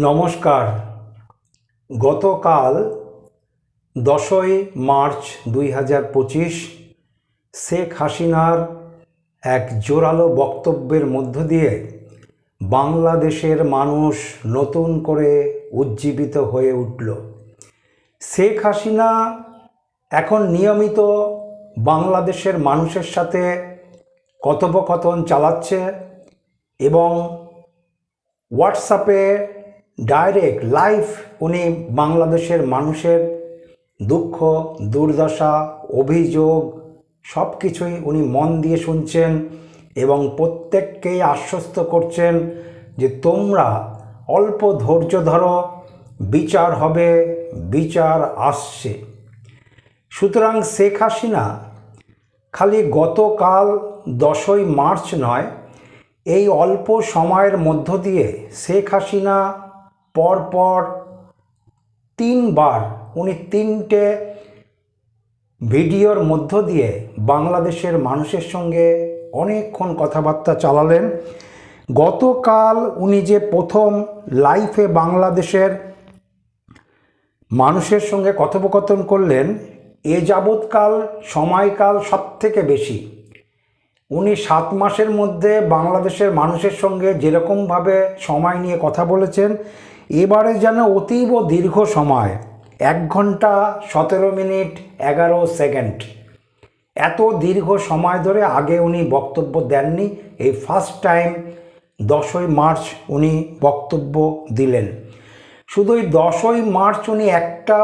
নমস্কার। গতকাল দশই মার্চ দুই হাজার পঁচিশ শেখ হাসিনার এক জোরালো বক্তব্যের মধ্য দিয়ে বাংলাদেশের মানুষ নতুন করে উজ্জীবিত হয়ে উঠল। শেখ হাসিনা এখন নিয়মিত বাংলাদেশের মানুষের সাথে কথোপকথন চালাচ্ছে এবং হোয়াটসঅ্যাপে ডাইরেক্ট লাইভ উনি বাংলাদেশের মানুষের দুঃখ, দুর্দশা, অভিযোগ সব কিছুই উনি মন দিয়ে শুনছেন এবং প্রত্যেককেই আশ্বস্ত করছেন যে তোমরা অল্প ধৈর্য ধরো, বিচার হবে, বিচার আসছে। সুতরাং শেখ হাসিনা খালি গতকাল দশই মার্চ নয়, এই অল্প সময়ের মধ্য দিয়ে শেখ হাসিনা পরপর তিনবার উনি তিনটে ভিডিওর মধ্য দিয়ে বাংলাদেশের মানুষের সঙ্গে অনেকক্ষণ কথাবার্তা চালালেন। গতকাল উনি যে প্রথম লাইফে বাংলাদেশের মানুষের সঙ্গে কথোপকথন করলেন, এ যাবৎকাল সময়কাল সব থেকে বেশি। উনি সাত মাসের মধ্যে বাংলাদেশের মানুষের সঙ্গে যেরকমভাবে সময় নিয়ে কথা বলেছেন এবারে যেন অতীব দীর্ঘ সময়, এক ঘণ্টা সতেরো মিনিট এগারো সেকেন্ড। এত দীর্ঘ সময় ধরে আগে উনি বক্তব্য দেননি, এই ফার্স্ট টাইম দশই মার্চ উনি বক্তব্য দিলেন। শুধু এই দশই মার্চ উনি একটা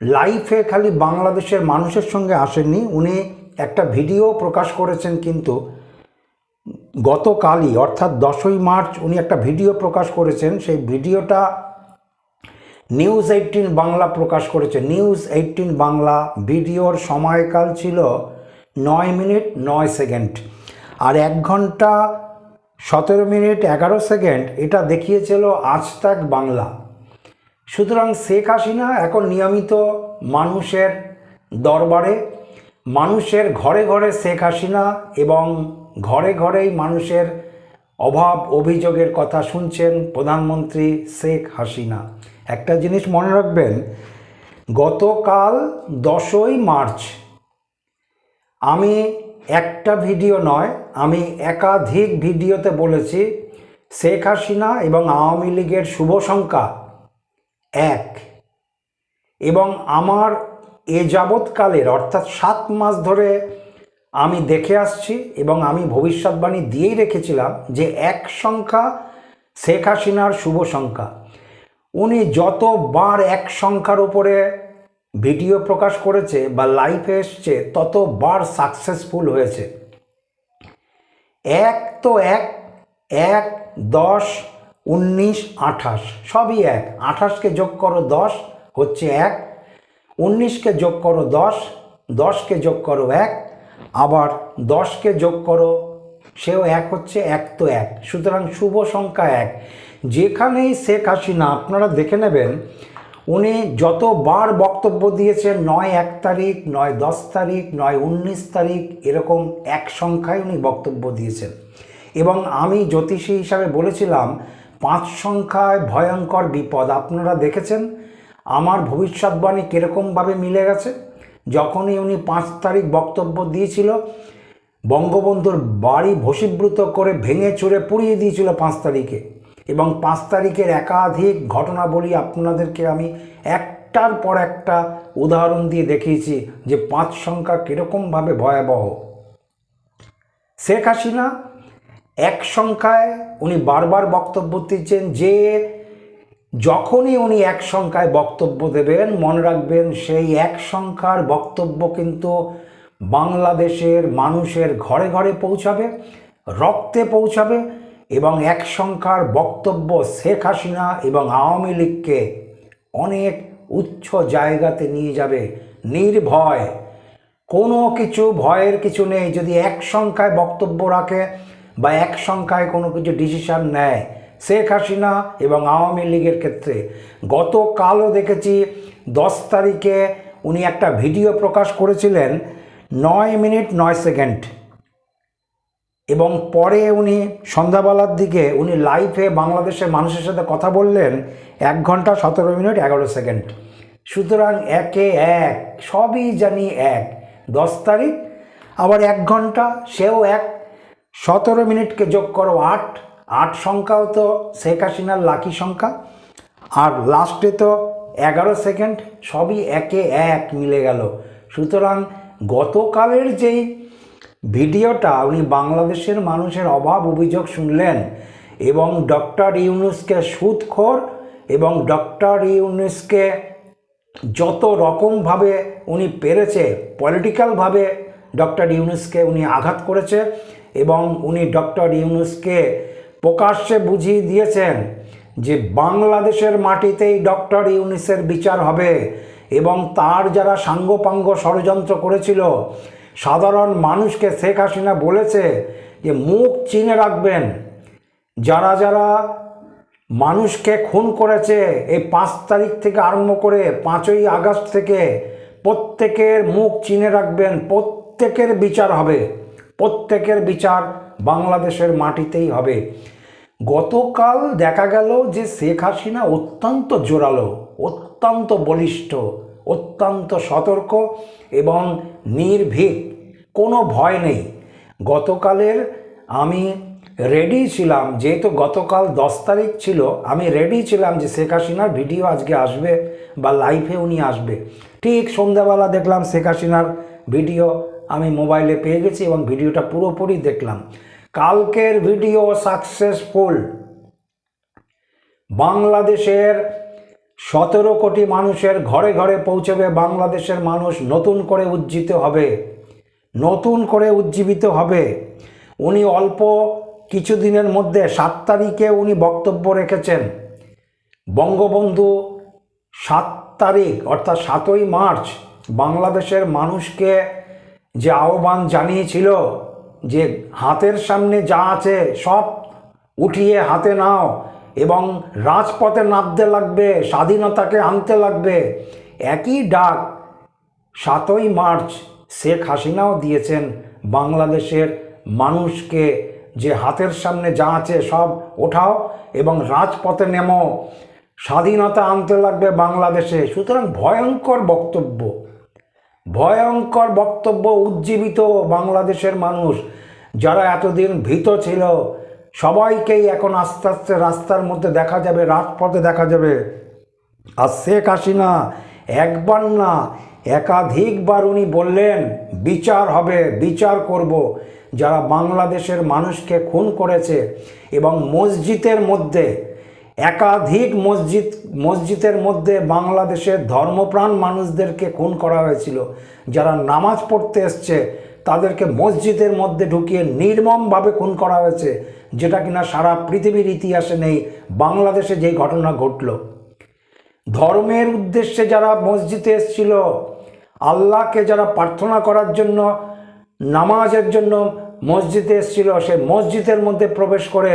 লাইফে খালি বাংলাদেশের মানুষের সঙ্গে আসেননি, উনি একটা ভিডিও প্রকাশ করেছেন কিন্তু গতকালই, অর্থাৎ দশই মার্চ, উনি একটা ভিডিও প্রকাশ করেছেন। সেই ভিডিওটা নিউজ এইটিন বাংলা প্রকাশ করেছে। নিউজ এইটিন বাংলা ভিডিওর সময়কাল ছিল নয় মিনিট নয় সেকেন্ড। আর এক ঘণ্টা সতেরো মিনিট এগারো সেকেন্ড, এটা দেখিয়েছিল আজ তাক বাংলা। সুতরাং শেখ হাসিনা এখন নিয়মিত মানুষের দরবারে, মানুষের ঘরে ঘরে শেখ হাসিনা এবং ঘরে ঘরেই মানুষের অভাব অভিযোগের কথা শুনছেন প্রধানমন্ত্রী শেখ হাসিনা। একটা জিনিস মনে রাখবেন, গতকাল দশই মার্চ, আমি একটা ভিডিও নয়, আমি একাধিক ভিডিওতে বলেছি, শেখ হাসিনা এবং আওয়ামী লীগের শুভ সংখ্যা এক এবং আমার এ যাবৎকালের, অর্থাৎ সাত মাস ধরে আমি দেখে আসছি এবং আমি ভবিষ্যৎবাণী দিয়েই রেখেছিলাম যে এক সংখ্যা শেখ হাসিনার শুভ সংখ্যা। উনি যতবার এক সংখ্যার উপরে ভিডিও প্রকাশ করেছে বা লাইভে এসছে, ততবার সাকসেসফুল হয়েছে। এক তো এক এক, দশ, উনিশ, আঠাশ, সবই এক। আঠাশকে যোগ করো দশ, হচ্ছে এক। উনিশকে যোগ করো দশ, দশকে যোগ করো এক। আবার দশকে যোগ করো, সেও এক হচ্ছে এক তো এক। সুতরাং শুভ সংখ্যা এক। যেখানেই শেখ হাসিনা, আপনারা দেখে নেবেন, উনি যতবার বক্তব্য দিয়েছেন, নয় এক তারিখ, নয় দশ তারিখ, নয় উনিশ তারিখ, এরকম এক সংখ্যায় উনি বক্তব্য দিয়েছেন। এবং আমি জ্যোতিষী হিসাবে বলেছিলাম, পাঁচ সংখ্যায় ভয়ঙ্কর বিপদ। আপনারা দেখেছেন? আমার ভবিষ্যৎবাণী কীরকমভাবে মিলে গেছে? যখনই উনি পাঁচ তারিখ বক্তব্য দিয়েছিল, বঙ্গবন্ধুর বাড়ি ভসীভূত করে ভেঙে চুরে পুড়িয়ে দিয়েছিল পাঁচ তারিখে। এবং পাঁচ তারিখের একাধিক ঘটনা বলি আপনাদেরকে আমি একটার পর একটা উদাহরণ দিয়ে দেখিয়েছি যে পাঁচ সংখ্যা কীরকমভাবে ভয়াবহ। শেখ হাসিনা এক সংখ্যায় উনি বারবার বক্তব্য দিচ্ছেন যে যখনই উনি এক সংখ্যায় বক্তব্য দেবেন, মনে রাখবেন সেই এক সংখ্যার বক্তব্য কিন্তু বাংলাদেশের মানুষের ঘরে ঘরে পৌঁছাবে, রক্তে পৌঁছাবে এবং এক সংখ্যার বক্তব্য শেখ হাসিনা এবং আওয়ামী লীগকে অনেক উচ্চ জায়গাতে নিয়ে যাবে। নির্ভয়। কোনো কিছু ভয়ের কিছু নেই। যদি এক সংখ্যায় বক্তব্য রাখে বা এক সংখ্যায় কোনো কিছু ডিসিশান নেয় শেখ হাসিনা এবং আওয়ামী লীগের ক্ষেত্রে। গতকালও দেখেছি, দশ তারিখে উনি একটা ভিডিও প্রকাশ করেছিলেন, নয় মিনিট, নয় সেকেন্ড। এবং পরে উনি সন্ধ্যাবেলার দিকে উনি লাইভে বাংলাদেশের মানুষের সাথে কথা বললেন, এক ঘণ্টা, সতেরো মিনিট, এগারো সেকেন্ড। সুতরাং একে এক, সবই জানি এক। দশ তারিখ, আবার এক ঘণ্টা, সেও এক। সতেরো মিনিটকে যোগ করো আট আট সংখ্যাও তো শেখ হাসিনার লাকি সংখ্যা। আর লাস্টে তো এগারো সেকেন্ড, সবই একে এক মিলে গেল। সুতরাং গতকালের যেই ভিডিওটা, উনি বাংলাদেশের মানুষের অভাব অভিযোগ শুনলেন এবং ডক্টর ইউনুসকে সুদখোর এবং ডক্টর ইউনুসকে যত রকমভাবে উনি পেরেছে, পলিটিক্যালভাবে ডক্টর ইউনুসকে উনি আঘাত করেছে এবং উনি ডক্টর ইউনুসকে প্রকাশ্যে বুঝিয়ে দিয়েছেন যে বাংলাদেশের মাটিতেই ডক্টর ইউনিসের বিচার হবে এবং তার যারা সাঙ্গপাঙ্গ ষড়যন্ত্র করেছিল, সাধারণ মানুষকে শেখ হাসিনা বলেছে যে মুখ চিনে রাখবেন। যারা যারা মানুষকে খুন করেছে এই পাঁচ তারিখ থেকে আরম্ভ করে পাঁচই আগস্ট থেকে প্রত্যেকের মুখ চিনে রাখবেন, প্রত্যেকের বিচার হবে, প্রত্যেকের বিচার বাংলাদেশের মাটিতেই হবে। গতকাল দেখা গেল যে শেখ হাসিনা অত্যন্ত জোরালো, অত্যন্ত বলিষ্ঠ, অত্যন্ত সতর্ক এবং নির্ভীক। কোনো ভয় নেই। গতকালের আমি রেডি ছিলাম, যেহেতু গতকাল দশ তারিখ ছিল, আমি রেডি ছিলাম যে শেখ হাসিনার ভিডিও আজকে আসবে বা লাইভে উনি আসবে। ঠিক সন্ধ্যাবেলা দেখলাম শেখ হাসিনার ভিডিও আমি মোবাইলে পেয়ে গেছি এবং ভিডিওটা পুরোপুরি দেখলাম। কালকের ভিডিও সাকসেসফুল। বাংলাদেশের সতেরো কোটি মানুষের ঘরে ঘরে পৌঁছবে, বাংলাদেশের মানুষ নতুন করে উজ্জীবিত হবে, নতুন করে উজ্জীবিত হবে। উনি অল্প কিছুদিনের মধ্যে সাত তারিখে উনি বক্তব্য রেখেছেন। বঙ্গবন্ধু সাত তারিখ, অর্থাৎ সাতই মার্চ, বাংলাদেশের মানুষকে যে আহ্বান জানিয়েছিল যে হাতের সামনে যা আছে সব উঠিয়ে হাতে নাও এবং রাজপথে নামতে লাগবে, স্বাধীনতাকে আনতে লাগবে। একই ডাক সাতই মার্চ শেখ হাসিনাও দিয়েছেন বাংলাদেশের মানুষকে যে হাতের সামনে যা আছে সব ওঠাও এবং রাজপথে নেমো। স্বাধীনতা আনতে লাগবে বাংলাদেশে। সুতরাং ভয়ঙ্কর বক্তব্য। ভয়ঙ্কর বক্তব্য উজ্জীবিত বাংলাদেশের মানুষ যারা এতদিন ভীত ছিল। সবাইকেই এখন আস্তে আস্তে রাস্তার মধ্যে দেখা যাবে, রাজপথে দেখা যাবে। আর শেখ হাসিনা একবার না, একাধিকবার উনি বললেন, বিচার হবে, বিচার করব। যারা বাংলাদেশের মানুষকে খুন করেছে এবং মসজিদের মধ্যে একাধিক মসজিদ, মসজিদের মধ্যে বাংলাদেশের ধর্মপ্রাণ মানুষদেরকে খুন করা হয়েছিল। যারা নামাজ পড়তে এসছে, তাদেরকে মসজিদের মধ্যে ঢুকিয়ে নির্মমভাবে খুন করা হয়েছে, যেটা কিনা সারা পৃথিবীর ইতিহাসে নেই, বাংলাদেশে যেই ঘটনা ঘটল। ধর্মের উদ্দেশ্যে যারা মসজিদে এসেছিল, আল্লাহকে যারা প্রার্থনা করার জন্য, নামাজের জন্য মসজিদে এসেছিল, সে মসজিদের মধ্যে প্রবেশ করে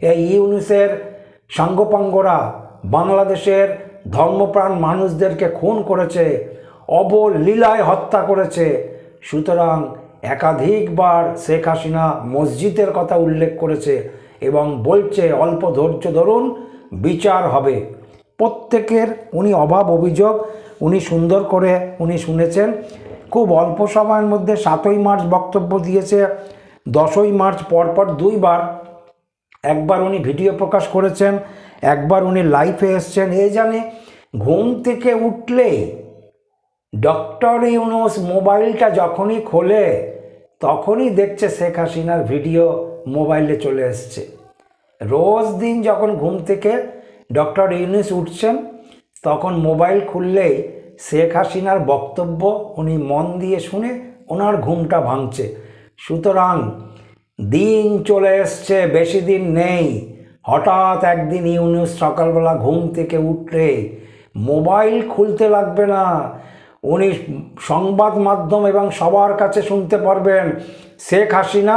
এই ইউনিসের সাঙ্গপাঙ্গরা বাংলাদেশের ধর্মপ্রাণ মানুষদেরকে খুন করেছে, অবলীলায় হত্যা করেছে। সুতরাং একাধিকবার শেখ হাসিনা মসজিদের কথা উল্লেখ করেছে এবং বলছে, অল্প ধৈর্য ধরুন, বিচার হবে। প্রত্যেকের উনি অভাব অভিযোগ, উনি সুন্দর করে উনি শুনেছেন। খুব অল্প সময়ের মধ্যে সাতই মার্চ বক্তব্য দিয়েছে, দশই মার্চ পরপর দুইবার একবার উনি ভিডিও প্রকাশ করেছেন, একবার উনি লাইভে এসছেন। এ জানে, ঘুম থেকে উঠলেই ডক্টর ইউনুস মোবাইলটা যখনই খোলে, তখনই দেখছে শেখ হাসিনার ভিডিও মোবাইলে চলে এসছে। রোজ দিন যখন ঘুম থেকে ডক্টর ইউনুস উঠছেন, তখন মোবাইল খুললেই শেখ হাসিনার বক্তব্য উনি মন দিয়ে শুনে ওনার ঘুমটা ভাঙছে। সুতরাং দিন চলে এসছে, বেশি দিন নেই। হঠাৎ একদিন ইউনুস সকালবেলা ঘুম থেকে উঠলে মোবাইল খুলতে লাগবে না। উনি সংবাদ মাধ্যম এবং সবার কাছে শুনতে পারবেন, শেখ হাসিনা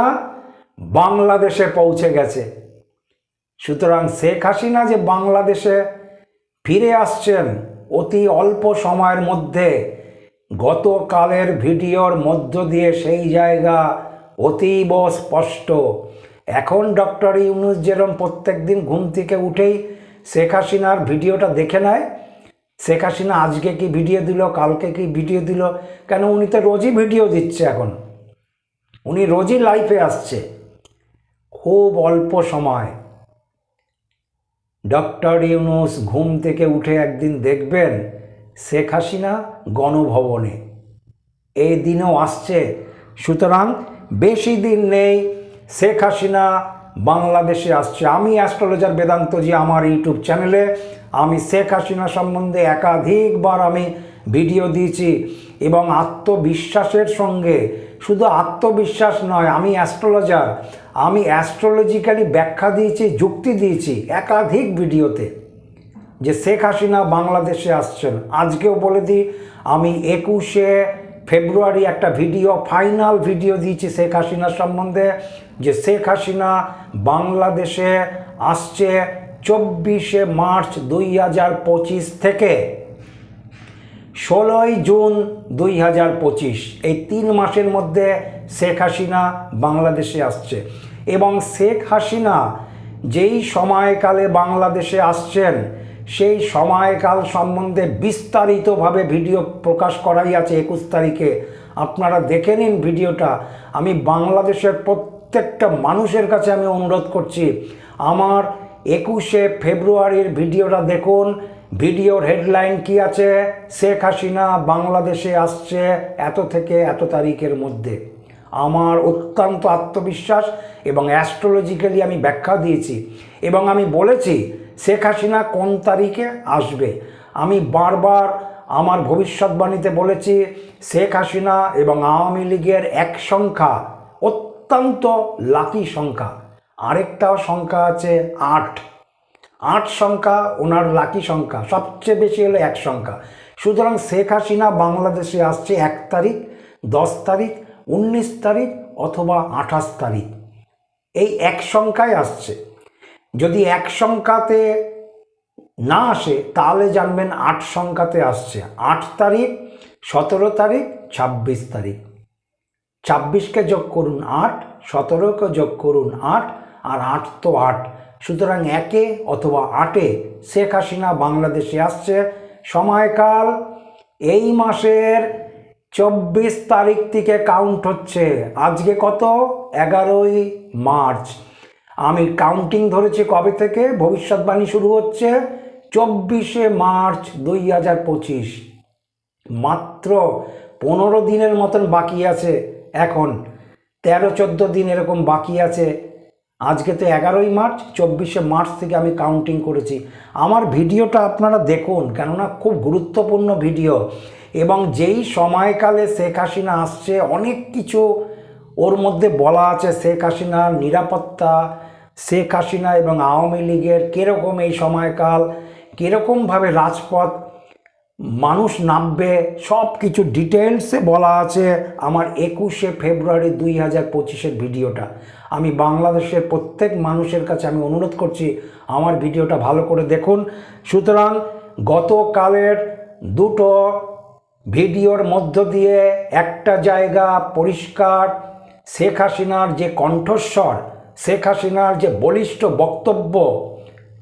বাংলাদেশে পৌঁছে গেছে। সুতরাং শেখ হাসিনা যে বাংলাদেশে ফিরে আসছেন অতি অল্প সময়ের মধ্যে, গতকালের ভিডিওর মধ্য দিয়ে সেই জায়গা অতীব স্পষ্ট। এখন ডক্টর ইউনুস যেরম প্রত্যেক দিন ঘুম থেকে উঠেই শেখ হাসিনার ভিডিওটা দেখে নেয়, শেখ হাসিনা আজকে কি ভিডিও দিল, কালকে কি ভিডিও দিল, কেন উনি তো রোজই ভিডিও দিচ্ছে এখন? উনি রোজই লাইফে আসছে। খুব অল্প সময়। ডক্টর ইউনুস ঘুম থেকে উঠে একদিন দেখবেন শেখ হাসিনা গণভবনে। এই দিনও আসছে। সুতরাং বেশি দিন নেই। শেখ হাসিনা বাংলাদেশে আসছে। আমি অ্যাস্ট্রোলজার বেদান্তজি আমার ইউটিউব চ্যানেলে। আমি শেখ হাসিনা সম্বন্ধে একাধিকবার আমি ভিডিও দিয়েছি এবং আত্মবিশ্বাসের সঙ্গে, শুধু আত্মবিশ্বাস নয়, আমি অ্যাস্ট্রোলজার। আমি অ্যাস্ট্রোলজিক্যালি ব্যাখ্যা দিয়েছি, যুক্তি দিয়েছি একাধিক ভিডিওতে যে শেখ হাসিনা বাংলাদেশে আসছেন। আজকেও বলে দিই, আমি একুশে ফেব্রুয়ারি একটা ভিডিও, ফাইনাল ভিডিও দিয়েছি শেখ হাসিনা সম্বন্ধে, যে শেখ হাসিনা বাংলাদেশে আসছে চব্বিশে মার্চ দুই হাজার পঁচিশ থেকে। ষোলোই জুন দুই হাজার পঁচিশ, এই তিন মাসের মধ্যে শেখ হাসিনা বাংলাদেশে আসছে। এবং শেখ হাসিনা যেই সময়কালে বাংলাদেশে আসছেন সেই সময়কাল সম্বন্ধে বিস্তারিতভাবে ভিডিও প্রকাশ করাই আছে একুশ তারিখে। আপনারা দেখে নিন ভিডিওটা। আমি বাংলাদেশের প্রত্যেকটা মানুষের কাছে আমি অনুরোধ করছি, আমার একুশে ফেব্রুয়ারির ভিডিওটা দেখুন। ভিডিওর হেডলাইন কি আছে? শেখ হাসিনা বাংলাদেশে আসছে এত থেকে এত তারিখের মধ্যে। আমার অত্যন্ত আত্মবিশ্বাস এবং অ্যাস্ট্রোলজিক্যালি আমি ব্যাখ্যা দিয়েছি। এবং আমি বলেছি শেখ হাসিনা কোন তারিখে আসবে? আমি বারবার আমার ভবিষ্যৎবাণীতে বলেছি, শেখ হাসিনা এবং আওয়ামী লীগের এক সংখ্যা, অত্যন্ত লাকি সংখ্যা। আরেকটা সংখ্যা আছে আট। আট সংখ্যা ওনার লাকি সংখ্যা, সবচেয়ে বেশি হলো এক সংখ্যা। সুতরাং শেখ হাসিনা বাংলাদেশে আসছে এক তারিখ, দশ তারিখ, উনিশ তারিখ অথবা আঠাশ তারিখ। এই এক সংখ্যায় আসছে। যদি এক সংখ্যাতে না আসে, তাহলে জানবেন আট সংখ্যাতে আসছে। আট তারিখ, সতেরো তারিখ, ছাব্বিশ তারিখ। ছাব্বিশকে যোগ করুন আট, সতেরোকে যোগ করুন আট, আর আট তো আট। সুতরাং একে অথবা আটে শেখ হাসিনা বাংলাদেশে আসছে। সময়কাল এই মাসের চব্বিশ তারিখ থেকে কাউন্ট হচ্ছে। আজকে কত? এগারোই মার্চ। আমি কাউন্টিং ধরেছি কবে থেকে? ভবিষ্যৎবাণী শুরু হচ্ছে চব্বিশে মার্চ দুই হাজার পঁচিশ। মাত্র পনেরো দিনের মতন বাকি আছে এখন। তেরো, চোদ্দ দিন এরকম বাকি আছে। আজকে তো এগারোই মার্চ, চব্বিশে মার্চ থেকে আমি কাউন্টিং করেছি। আমার ভিডিওটা আপনারা দেখুন, কেননা খুব গুরুত্বপূর্ণ ভিডিও। এবং যেই সময়কালে শেখ হাসিনা আসছে, অনেক কিছু ওর মধ্যে বলা আছে শেখ হাসিনার নিরাপত্তা, শেখ হাসিনা এবং আওয়ামী লীগের কীরকম এই সময়কাল, কীরকমভাবে রাজপথ, মানুষ নামবে সব কিছু ডিটেলসে বলা আছে আমার একুশে ফেব্রুয়ারি দুই হাজার পঁচিশের ভিডিওটা। আমি বাংলাদেশের প্রত্যেক মানুষের কাছে আমি অনুরোধ করছি আমার ভিডিওটা ভালো করে দেখুন। সুতরাং গতকালের দুটো ভিডিওর মধ্য দিয়ে একটা জায়গা পরিষ্কার শেখ হাসিনার যে কণ্ঠস্বর, শেখ হাসিনার যে বলিষ্ঠ বক্তব্য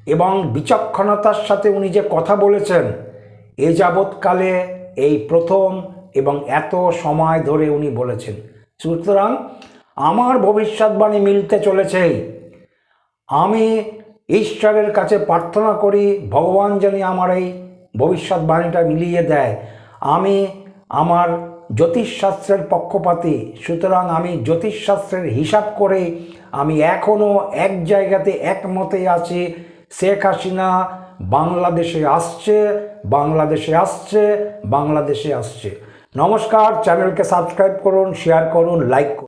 এবং বিচক্ষণতার সাথে উনি যে কথা বলেছেন, এ যাবৎকালে এই প্রথম এবং এত সময় ধরে উনি বলেছেন। সুতরাং আমার ভবিষ্যৎবাণী মিলতে চলেছে। আমি ঈশ্বরের কাছে প্রার্থনা করি, ভগবান যেন আমার এই ভবিষ্যৎবাণীটা মিলিয়ে দেয়। আমি আমার জ্যোতিষশাস্ত্রের পক্ষপাতী, সুতরাং আমি জ্যোতিষশাস্ত্রের হিসাব করে আমি এখনও এক জায়গাতে একমতে আছি। শেখ হাসিনা বাংলাদেশে আসছে বাংলাদেশে আসছে বাংলাদেশে আসছে। নমস্কার, চ্যানেলকে সাবস্ক্রাইব করুন, শেয়ার করুন, লাইক করুন